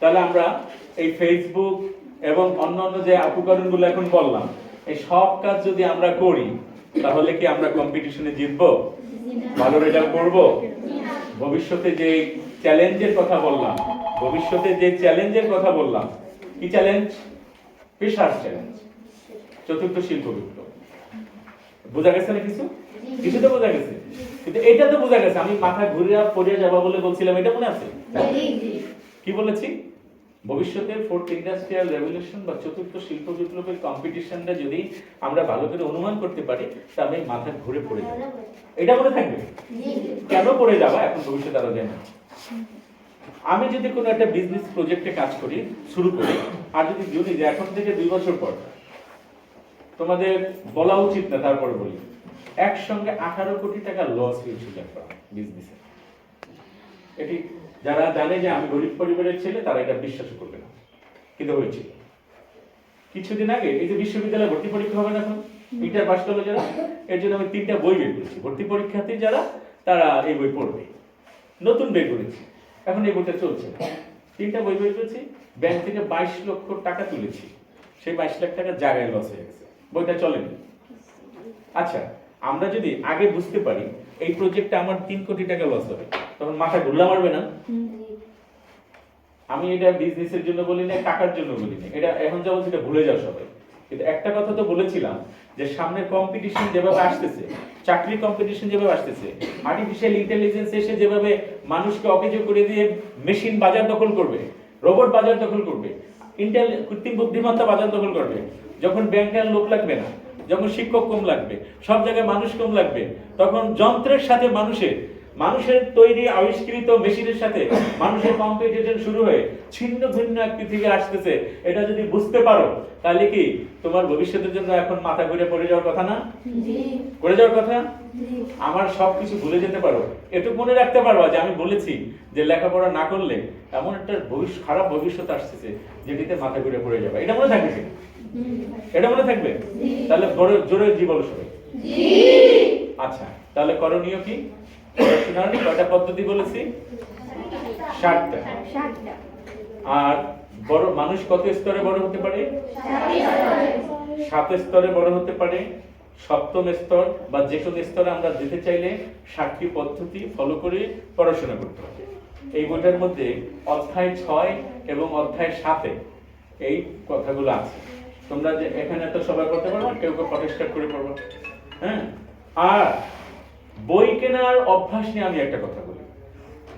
তাহলে আমরা এই ফেসবুক এবং অন্যান্য যে উপকরণগুলো এখন বললাম এই সব কাজ যদি আমরা করি তাহলে কি আমরা কম্পিটিশনে জিতবো? ভালো রেজাল্ট করব? ভবিষ্যতে যে চ্যালেঞ্জের কথা বললাম ভবিষ্যতে যে চ্যালেঞ্জের কথা বললাম কি চ্যালেঞ্জ পেশার চ্যালেঞ্জ চতুর্থ শিল্প বিপ্লব। বোঝা গেছে না কিছু? কিছু তো বোঝা গেছে। কিন্তু এটা তো বোঝা গেছে। আমি মাথা ঘুরিয়া পড়িয়া যাবা বলে বলছিলাম এটা মনে আছে? কি বলেছি? ভবিষ্যতে ফোর্থ ইন্ডাস্ট্রিয়াল রেভলিউশন বা চতুর্থ শিল্প বিপ্লবের কম্পিটিশনটা যদি আমরা ভালো করে অনুমান করতে পারি, তাহলে মাথা ঘুরে পড়ে যাবে। এটা মনে থাকবে? কেন পড়ে যাবা? এখন ভবিষ্যতে আরও জানি। আমি যদি কোনো একটা বিজনেস প্রজেক্টে কাজ করি, শুরু করি, আর যদি যদি যে এখন থেকে দুই বছর পর, তোমাদের বলা উচিত না, তারপর বলি। একসঙ্গে আঠারো কোটি টাকা লস হয়েছিল একটা বিজনেসে এটি যারা জানে যে আমি গরিব পরিবারের ছেলে, তারা এটা বিশ্বাস করবে না। কিন্তু হয়েছিল কিছুদিন আগে এই যে বিশ্ববিদ্যালয়ে ভর্তি পরীক্ষা হবে না এখন ইন্টার পাস করল যারা, এর জন্য আমি তিনটা বই বের করেছি। ভর্তি পরীক্ষার্থী যারা, তারা এই বই পড়বে। নতুন বের করেছি। এখন এই বইটা চলছে তিনটা বই বের করেছি, ব্যাংক থেকে বাইশ লক্ষ টাকা তুলেছি। সেই বাইশ লাখ টাকা জায়গায় লস হয়ে গেছে। বইটা চলেনি। আচ্ছা আমরা যদি আগে বুঝতে পারি, এই প্রজেক্টে আমার তিন কোটি টাকা লস হবে। তখন মাথা ঘুরলা মারবে না? আমি এটা বিজনেসের জন্য বলি না টাকার জন্য বলি না। এটা এখন যা সেটা ভুলে যাও সবাই। কিন্তু একটা কথা তো বলেছিলাম যে সামনে কম্পিটিশন যেভাবে আসতেছে চাকরি কম্পিটিশন যেভাবে আসতেছে আর্টিফিশিয়াল ইন্টেলিজেন্স এসে যেভাবে মানুষকে অকেজ করে দিয়ে মেশিন বাজার দখল করবে রোবট বাজার দখল করবে ইন্টেল কৃত্রিম বুদ্ধিমত্তা বাজার দখল করবে যখন ব্যাংকের লোক লাগবে না যখন শিক্ষক কম লাগবে সব জায়গায় মানুষ কম লাগবে তখন যন্ত্রের সাথে মানুষের মানুষের তৈরি আবিষ্কৃত মেশিনের সাথে মানুষের কম্পিটিশন শুরু হয়ে ছিন্ন ভিন্ন এক পৃথিবী আসতেছে। এটা যদি বুঝতে পারো তাহলে কি তোমার ভবিষ্যতের জন্য এখন মাথা ঘুরে পড়ে যাওয়ার কথা না? করে যাওয়ার কথা? আমার সব কিছু ভুলে যেতে পারো। এটুকু মনে রাখতে পারো যে আমি বলেছি যে লেখাপড়া না করলে এমন একটা ভবিষ্যৎ খারাপ ভবিষ্যৎ আসতেছে যেটিতে মাথা ঘুরে পড়ে যাবে। এটা মনে থাকবে এটা মনে থাকবে? তাহলে বড় জোরে জীবন সবাই আচ্ছা তাহলে করণীয় কি? পড়াশোনার কয়টা পদ্ধতি বলেছি? ষাটটা। আর বড় মানুষ কত স্তরে বড় হতে পারে? সাত স্তরে বড় হতে পারে। সপ্তম স্তর বা যে কোনো স্তরে আমরা যেতে চাইলে ষাটটি পদ্ধতি ফলো করে পড়াশোনা করতে হবে। এই বইটার মধ্যে অধ্যায় ছয় এবং অধ্যায় সাতে এই কথাগুলো আছে। তোমরা যে এখানে তো সবাই করতে পারব কেউ কেউ প্রতিষ্ঠা করে পড়ব। হ্যাঁ? আর বই কেনার অভ্যাস নিয়ে আমি একটা কথা